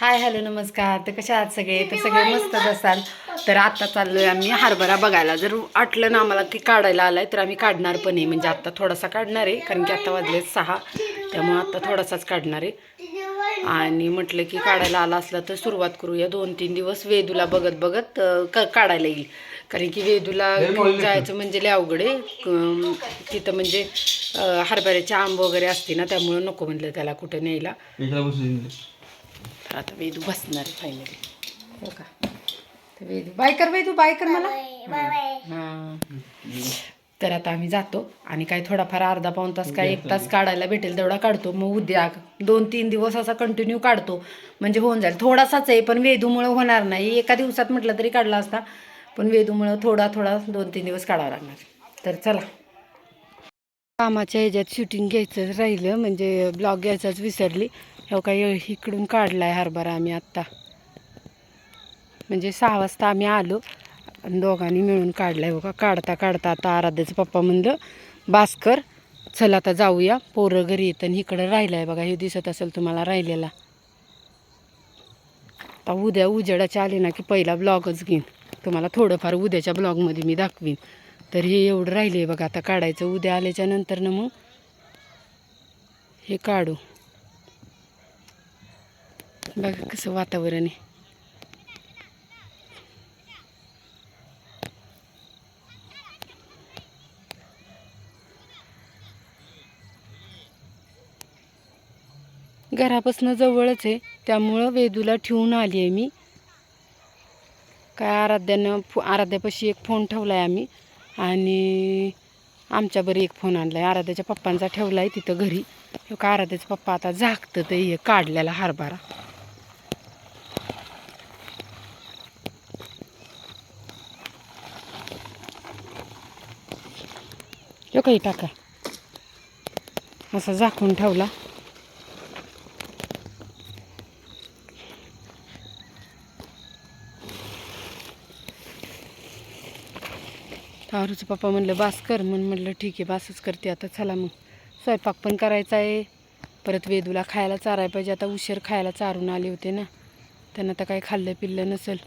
Hi hello नमस्कार. तर कशा आहात सगळे? तर सगळे मस्तच असाल तर आता चाललोय आम्ही हरभरा बघायला. जर वाटलं ना आम्हाला की काढायला आलाय तर आम्ही काढणार पण आहे. म्हणजे आता थोडासा काढणार आहे कारण की आता वाजले सहा. त्यामुळे आता थोडासाच काढणार आहे. आणि म्हटलं की काढायला आला असला तर सुरुवात करूया. दोन तीन दिवस वेदूला बघत बघत काढायला येईल. कारण की वेदूला घेऊन जायचं म्हणजे लय अवघड आहे. तिथं म्हणजे हरभऱ्याचे आंब वगैरे असते ना त्यामुळं नको म्हटलं त्याला कुठं न्यायला. तर आता वेदू बसणार आहे फायनली हो का? तर वेदू. बाय कर वेदू बाय कर मला. हां. तर आता आम्ही जातो आणि काय थोडाफार अर्धा पाऊण तास काय एक तास काढायला भेटेल तेवढा काढतो. मग उद्या दोन तीन दिवस असा कंटिन्यू काढतो. म्हणजे होऊन जाईल. थोडासाच आहे पण वेदूमुळं होणार नाही. एका दिवसात म्हटलं तरी काढला असता पण वेदूमुळं थोडा थोडा दोन तीन दिवस काढावा लागणार. तर चला. कामाच्या ह्याच्यात शूटिंग घ्यायचं राहिलं. म्हणजे ब्लॉग घ्यायचाच विसरली. हो काही इकडून काढला आहे हरभरा आम्ही आत्ता. म्हणजे सहा वाजता आम्ही आलो आणि दोघांनी मिळून काढलाय बघा. काढता काढता आता आराध्याचं पप्पा म्हणलं भास्कर चल आता जाऊया. पोरं घरी येतं आणि इकडं आहे बघा. हे दिसत असेल तुम्हाला राहिलेला. आता उद्या उजेडाच्या आले ना की पहिला ब्लॉगच घेईन. तुम्हाला थोडंफार उद्याच्या ब्लॉगमध्ये मी दाखवीन. तर हे एवढं राहिले बघा. आता काढायचं उद्या आल्याच्यानंतर ना मग हे काढू. बघा कसं वातावरण आहे. घरापासून जवळच आहे त्यामुळं वेदूला ठेवून आली आहे मी. काय आराध्यानं फो आराध्यापाशी एक फोन ठेवला आहे आम्ही आणि आमच्या एक फोन आणला आहे आराध्याच्या पप्पांचा ठेवला आहे तिथं घरी. का आराध्याचा पप्पा आता झाकतं ते हे काढलेला हरभरा. हो काही टाका. असा झाकून ठेवला. तारूचं पप्पा म्हणलं बास कर. म्हणून म्हटलं ठीक आहे बासच करते आता चला मग. स्वयंपाक पण करायचा आहे. परत वेदूला खायला चारायला पाहिजे. आता उशीर खायला चारून आले होते ना. त्यांना आता काही खाल्लं पिल्लं नसेल.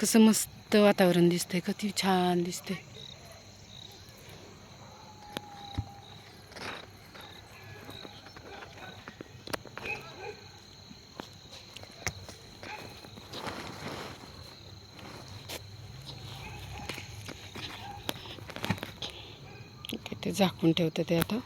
कसं मस्त वातावरण दिसतंय. किती छान दिसतंय. ते झाकून ठेवतं ते आता.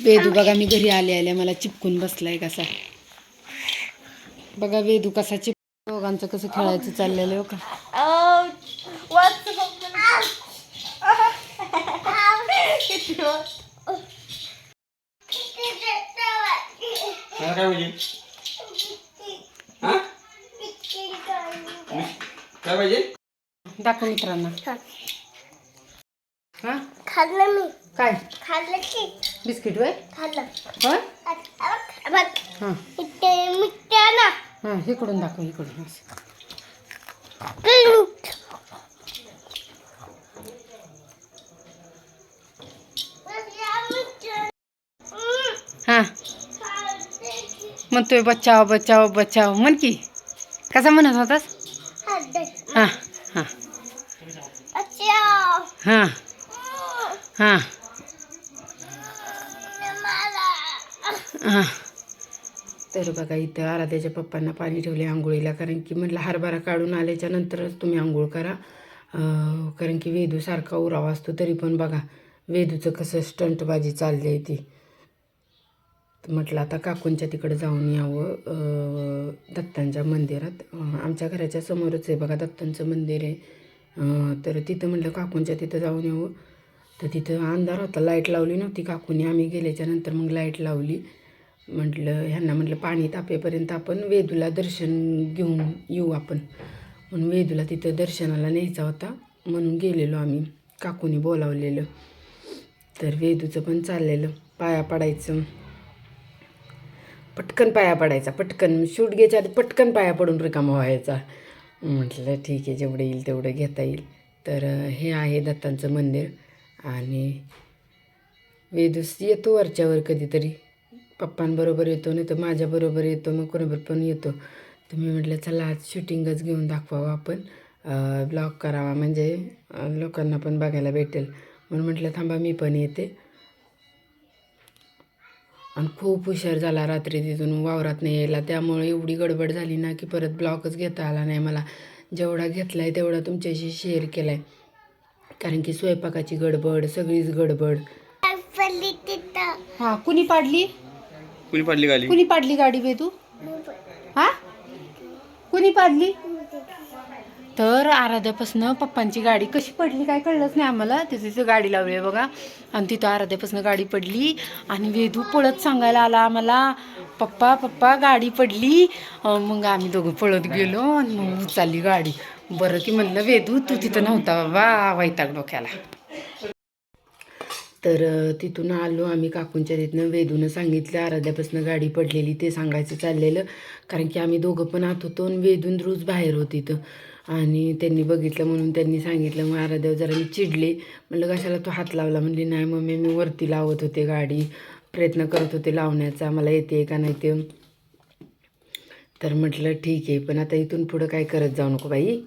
वेदू बघा मी घरी आले आले मला चिपकून बसलाय कसा. बघा वेदू कसा चिप दोघांचं कसं खेळायचं चाललेलं हो का? what's the मला काय पाहिजे काय पाहिजे दाखव मित्रांना. हा? खाल्लं मी. काय? खाल्लं की. बिस्किट वय खाल्लं. होय? बघ. हां. इथे मिठ्या ना. हां इकडून दाखव इकडून असं. हां. म्हणतोय बचाव बचाव बचाव. म्हण की. कसा म्हणत होतास? हां हां हां. हां. हां. तर बघा इथं आराध्याच्या पप्पांना पाणी ठेवले आंघोळीला कारण की म्हटलं हरभरा काढून आल्याच्या नंतरच तुम्ही आंघोळ करा. कारण की वेदू सारखा उरावा असतो तरी पण बघा वेदूचं कसं स्टंटबाजी चालली आहे ती. म्हटलं आता काकूंच्या तिकडं जाऊन यावं दत्तांच्या मंदिरात. आमच्या घराच्या समोरच आहे बघा दत्तांचं मंदिर आहे. तर तिथं म्हटलं काकूंच्या तिथं जाऊन यावं. तर तिथं अंधार होता. लाइट लावली नव्हती काकूने. आम्ही गेल्याच्यानंतर मग लाइट लावली. म्हटलं ह्यांना म्हटलं पाणी तापेपर्यंत आपण वेदूला दर्शन घेऊन येऊ आपण. म्हणून वेदूला तिथं दर्शनाला न्यायचा होता. म्हणून गेलेलो आम्ही. काकूनी बोलावलेलं. तर वेदूचं पण चाललेलं. पाया पडायचं. पटकन पाया पडायचा. पटकन. शूट घ्यायच्या आधी पटकन पाया पडून रिकामा व्हायचा. म्हटलं ठीक आहे. जेवढं येईल तेवढं घेता येईल. तर हे आहे दत्तांचं मंदिर. आणि वेदूस येतो वरच्यावर कधीतरी. पप्पांबरोबर येतो नाही तर माझ्याबरोबर येतो मग कोणाबरोबर पण येतो. तर मी म्हटलं चला आज शूटिंगच घेऊन दाखवावं आपण. ब्लॉग करावा. म्हणजे लोकांना पण बघायला भेटेल. म्हणून म्हटलं थांबा मी पण येते. आणि खूप हुशार झाला रात्री तिथून. वावरात नाही यायला. त्यामुळे एवढी गडबड झाली ना की परत ब्लॉकच घेता आला नाही मला. जेवढा घेतला आहे तेवढा तुमच्याशी शेअर केला आहे कारण की स्वयंपाकाची गडबड सगळीच गडबड. पडली तिथं. हां कुणी पाडली? कुणी पडली गाली कुणी पाडली गाडी वेदू हा? कुणी पाडली? तर आराध्यापासनं पप्पांची गाडी कशी पडली काय कळलंच नाही आम्हाला. तिथे तिथं गाडी लावली आहे बघा. आणि तिथं आराध्यापासनं गाडी पडली. आणि वेदू पळत सांगायला आला आम्हाला पप्पा पप्पा गाडी पडली. अं, मग आम्ही दोघं पळत गेलो आणि मग चालली गाडी. बरं की म्हणलं वेदू तू तिथं नव्हता बाबा वैताग डोक्याला. तर तिथून आलो आम्ही काकूंच्या तिथनं. वेदूनं सांगितलं आराध्यापासून गाडी पडलेली ते सांगायचं चाललेलं. कारण की आम्ही दोघं पण आत होतो आणि वेदून रोज बाहेर होती इथं. आणि त्यांनी बघितलं म्हणून त्यांनी सांगितलं मग आराध्यावर जरा मी चिडले. म्हणलं कशाला तो हात लावला? म्हणली नाही मम्मी मी वरती लावत होते गाडी. प्रयत्न करत होते लावण्याचा. मला येते का नाही ते. तर म्हटलं ठीक आहे पण आता इथून पुढं काय करत जाऊ नको बाई.